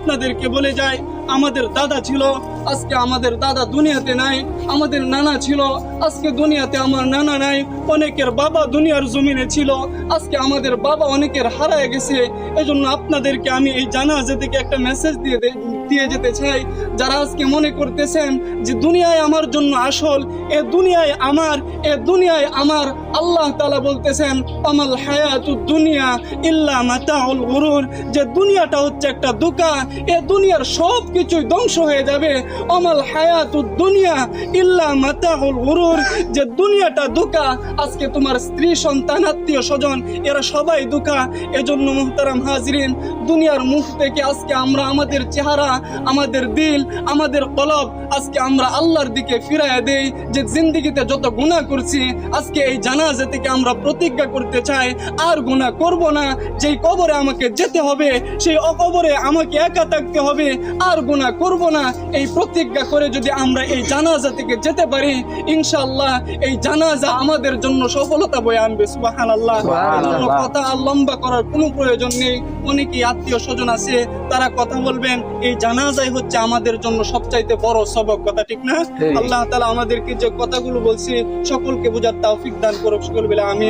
আপনাদেরকে বলে যাই আমাদের দাদা ছিল, আজকে আমাদের দাদা দুনিয়াতে নাই, আমাদের নানা ছিল, আজকে দুনিয়াতে আমার নানা নাই, অনেকের বাবা দুনিয়ার জমিনে ছিল, আজকে আমাদের বাবা অনেকের হারায় গেছে। এজন্য আপনাদেরকে আমি এই জানাজা থেকে একটা মেসেজ দিয়ে দিয়ে যেতে চাই। যারা আজকে মনে করতেছেন যে দুনিয়ায় আমার জন্য আসল, এ দুনিয়ায় আমার, এ দুনিয়ায় আমার, আল্লাহ তালা বলতেছেন, আমাল হায়াতু দুনিয়া ইল্লা মাতাউল গুরুর যে দুনিয়াটা হচ্ছে একটা দুকা এ দুনিয়ার সব কিছুই ধ্বংস হয়ে যাবে। আমাল হায়াতু দুনিয়া ইল্লা মাতাউল গুরুর। যে দুনিয়াটা দুকা, আজকে তোমার স্ত্রী, সন্তান, আত্মীয় স্বজন, এরা সবাই দুকা। এজন্য মুহতারাম হাজরিন, দুনিয়ার মুখ থেকে আজকে আমরা আমাদের চেহারা, আমাদের দিল, আমাদের কলব আজকে আমরা আল্লাহর দিকে ফিরাইয়া দেই। যে জিন্দিগিতে যত গুনাহ করছি, আজকে এই জানাজা থেকে আমরা প্রতিজ্ঞা করতে চাই, আর গুনাহ করব না। যেই কবরে আমাকে যেতে হবে, সেই অকবরে আমাকে একা থাকতে হবে, আর গুনাহ করব না এই প্রতিজ্ঞা করে যদি আমরা এই জানাজা থেকে যেতে পারি ইনশাআল্লাহ এই জানাজা আমাদের জন্য সফলতা বয়ে আনবে সুবহানাল্লাহ। এজন্য কথা লম্বা করার কোনো প্রয়োজন নেই। অনেকেই আত্মীয় স্বজন আছে তারা কথা বলবেন এই জানাজাই হচ্ছে আমাদের জন্য সবচাইতে বড় সবক কথা ঠিক না? আল্লাহ তালা আমাদেরকে যে কথাগুলো বলছি সকলকে বোঝার তৌফিক দান করুক সকল বেলা আমি